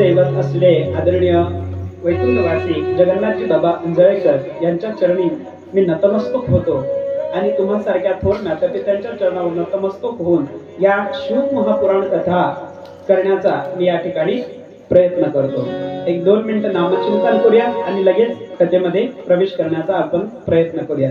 दैवत असले आदरणीय वैकुंठवासी जगन्नाथजी बाबा अंजळेकर यांच्या चरणी मी नतमस्तक होतो. आणि तुम्हासारख्या थोर नातेपित्यांच्या चरणावर नतमस्तक होऊन या शिव महापुराण कथा करण्याचा मी या ठिकाणी प्रयत्न करतो. एक दोन मिनिटं नामचिंतन करूया आणि लगेच कथेमध्ये प्रवेश करण्याचा आपण प्रयत्न करूया.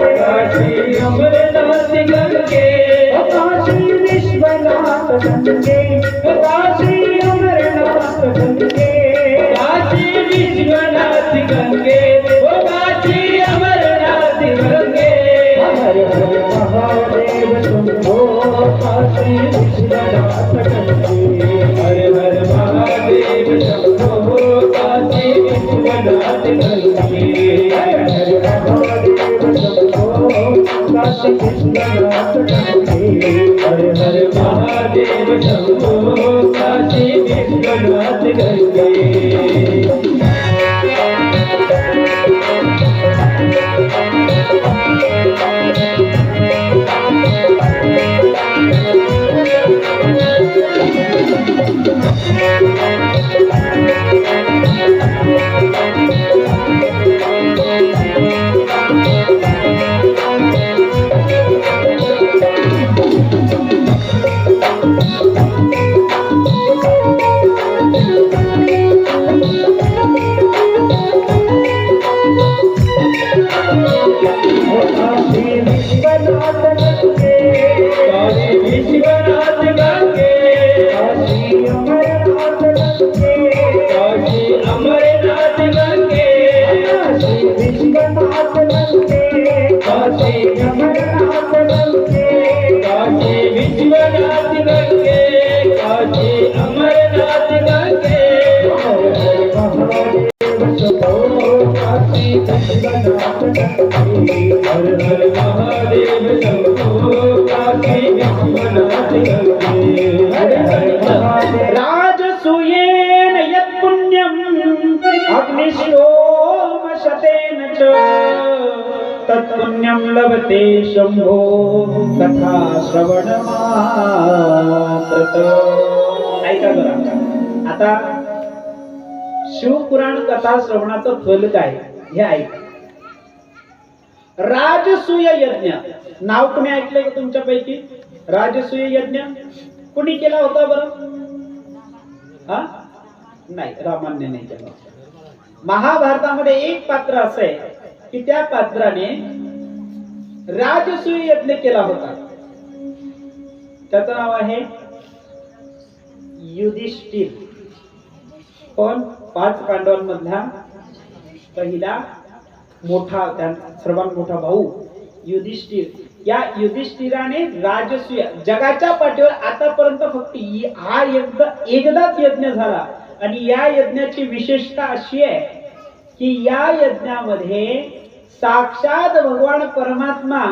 काशी अमरनाथ काशी विश्वनाथ गंगे. देव शंभो काशी विश्वनाथ गंगे राजसूयेन यत् पुण्यम् अग्निशोम शतेन च तत्पुण्यं लभते शम्भो कथा श्रवण ऐका बरं आता शिवपुराण कथा श्रवणाचं फल काय? हे ऐका. राजसूय यज्ञ. नाव कुणी ऐकलंय का तुमच्यापैकी? राजसूय यज्ञ. कुणी केला होता बरं? हा? नाही रामान्य नाही केला महाभारतामध्ये एक पात्र असं आहे. की त्या पात्राने राजसूय यज्ञ केला होता? त्याचं नाव आहे युधिष्ठिर. पण पाच पांडवांमधला पहिला मोठा त्या सर्वात मोठा भाऊ युधिष्ठिर. या युधिष्ठिराने राजसूय जगाच्या पाठीवर आतापर्यंत फक्त हा यज्ञ एकदाच यज्ञ झाला. आणि या यज्ञाची विशेषता अशी आहे की या यज्ञामध्ये साक्षात भगवान परमात्मा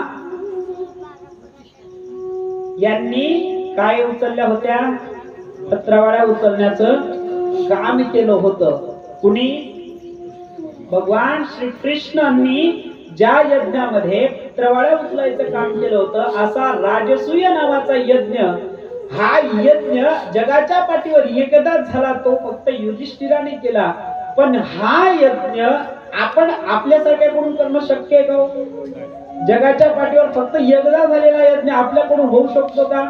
यांनी काय उचलल्या होत्या? पत्रावाड्या उचलण्याचं काम केलं होतं. कुणी? भगवान श्रीकृष्णांनी ज्या यज्ञामध्ये पत्रवाड्या उचलायचं काम केलं होतं असा राजसूय नावाचा यज्ञ हा यज्ञ जगाच्या पाठीवर एकदाच झाला तो फक्त युधिष्ठिराने केला. पण हा यज्ञ आपण आपल्यासारख्याकडून करणं शक्य आहे का हो? जगाच्या पाठीवर फक्त यज्ञ झालेला यज्ञ आपल्याकडून होऊ शकतो का?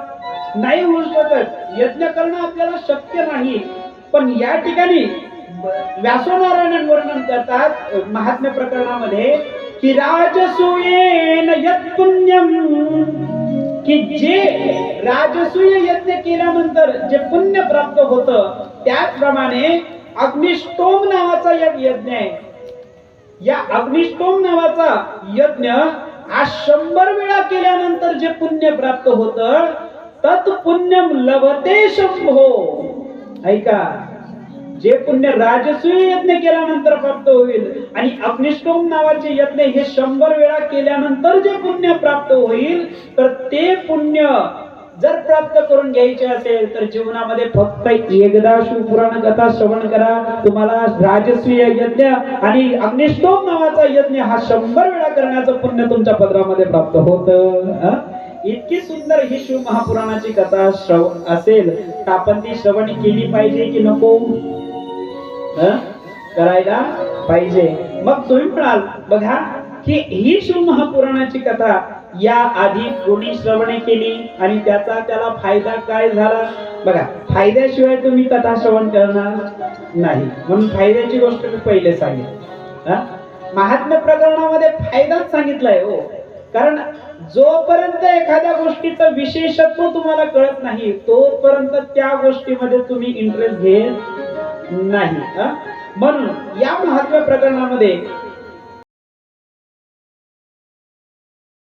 नाही होऊ शकत. यज्ञ करणं आपल्याला शक्य नाही. पण या ठिकाणी व्यासोनारायण वर्णन करतात महात्म्य प्रकरणामध्ये की राजसूयेन यत् पुण्यम की जे राजसूय यज्ञ केल्यानंतर जे पुण्य प्राप्त होतं त्याचप्रमाणे अग्निष्टोम नावाचा एक यज्ञ आहे. या अग्निष्टोम नावाचा यज्ञ हा शंभर वेळा केल्यानंतर जे पुण्य प्राप्त होत तत् पुण्यम लभते शंभो. ऐका जे पुण्य राजसूय यज्ञ केल्यानंतर प्राप्त होईल आणि अग्निष्टोम नावाचे यज्ञ हे शंभर वेळा केल्यानंतर जे पुण्य प्राप्त होईल तर ते पुण्य जर प्राप्त करून घ्यायचे असेल तर जीवनामध्ये फक्त एकदा शिवपुराण कथा श्रवण करा. तुम्हाला राजस्वीय यज्ञ आणि अग्निष्टोम नावाचा यज्ञ हा शंभर वेळा करण्याचं पुण्य तुमच्या पत्रामध्ये प्राप्त होत. इतकी सुंदर ही शिव महापुराणाची कथा श्रव असेल तर आपण ती श्रवण केली पाहिजे की नको? करायला पाहिजे. मग तुम्ही म्हणाल बघा की ही शिव महापुराणाची कथा. या आधी कोणी श्रवणे केली आणि त्याचा त्याला फायदा काय झाला? बघा फायद्याशिवाय तुम्ही कथा श्रवण करणार नाही. म्हणून फायद्याची गोष्ट मी पहिले सांगेन महात्म्य प्रकरणामध्ये फायदाच सांगितलाय हो. कारण जोपर्यंत एखाद्या गोष्टीचं विशेषत्व तुम्हाला कळत नाही तोपर्यंत त्या गोष्टीमध्ये तुम्ही इंटरेस्ट घेत नाही. म्हणून या महात्म्य प्रकरणामध्ये